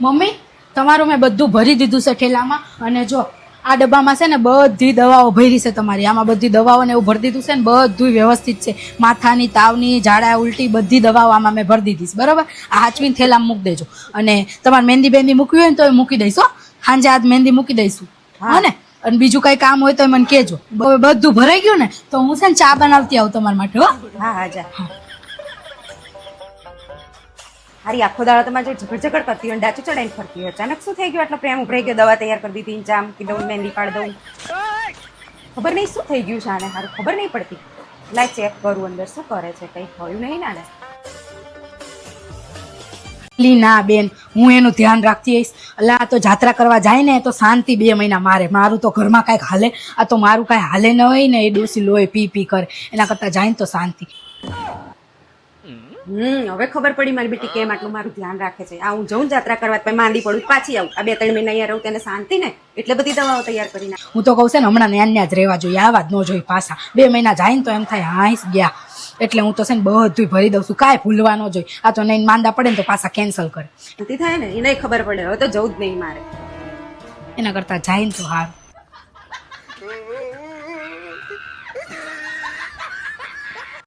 Mummy તમારું મેં બધું ભરી દીધું છે ઠેલામાં અને જો આ ડબ્બામાં છે ને બધી દવાઓ ભરી છે તમારી. આમાં બધી દવાઓ ને એવું ભરી દીધું છે ને બધું વ્યવસ્થિત છે. માથાની તાવની ઝાડા ઉલટી બધી દવાઓ આમાં મેં ભરી દીધી છે. બરાબર? આ હાચવીને થેલામાં મૂકી દેજો. અને તમારે મહેંદી બેંદી મૂકવી હોય ને તો એ મૂકી દઈશ હો. સાંજે આજ મહેંદી મૂકી દઈશું. હા. ને? અને બીજું કઈ કામ હોય તો મને કહેજો. બધું ભરાઈ ગયું ને તો હું છે ને ચા બનાવતી આવું તમારા માટે હો. હા હા જા. હારી આખો દાડો તમારે જે ઝઘડ કરતી હોય ડાચું ચડાઈને ફરતી હોય. અચાનક શું થઈ ગયું? આટલો પ્રેમ ઉભરાઈ ગયો, દવા તૈયાર કરી દીધી ચા કે દઉં મહેંદી પાડ દઉં. ખબર નહીં શું થઈ ગયું છે આને? હારું ખબર નહીં પડતી. લાય ચેક કરું અંદર, શું કરે છે? કંઈ થયું નહીં ને લી ના બેન, હું એનું ધ્યાન રાખતી હઈશ એટલે આ તો જાત્રા કરવા જાય ને, તો શાંતિ બે મહિના મારે. મારું તો ઘરમાં કાંઈક હાલે, આ તો મારું કાંઈ હાલે ન હોય ને, એ ડોસી લોહી પી પી કરે. એના કરતાં જાય ને તો શાંતિ. હમ હવે ખબર પડી મારી બેટી કેમ આટલું મારું ધ્યાન રાખે છે. આ હું જઉં જાત્રા કરવા પછી માંદી પડું પાછી આવું. આ બે ત્રણ મહિના અહીંયા રહું તેને શાંતિ ને? એટલે બધી દવાઓ તૈયાર કરી નાખ. હું તો કહું છે ને હમણાં ન્યા ન્યા જ રહેવા જોઈએ આવા જ ન જોઈ પાછા. બે મહિના જાય ને તો એમ થાય હાઈસ ગયા. એટલે હું તો છે ને બધું ભરી દઉં છું કાંઈ ભૂલવા ન જોઈએ. આ તો નહીં માંદા પડે ને તો પાછા કેન્સલ કરે. શાંતિ થાય ને? એને ખબર પડે હવે તો જવું જ નહીં મારે. એના કરતાં જાય ને તો હારું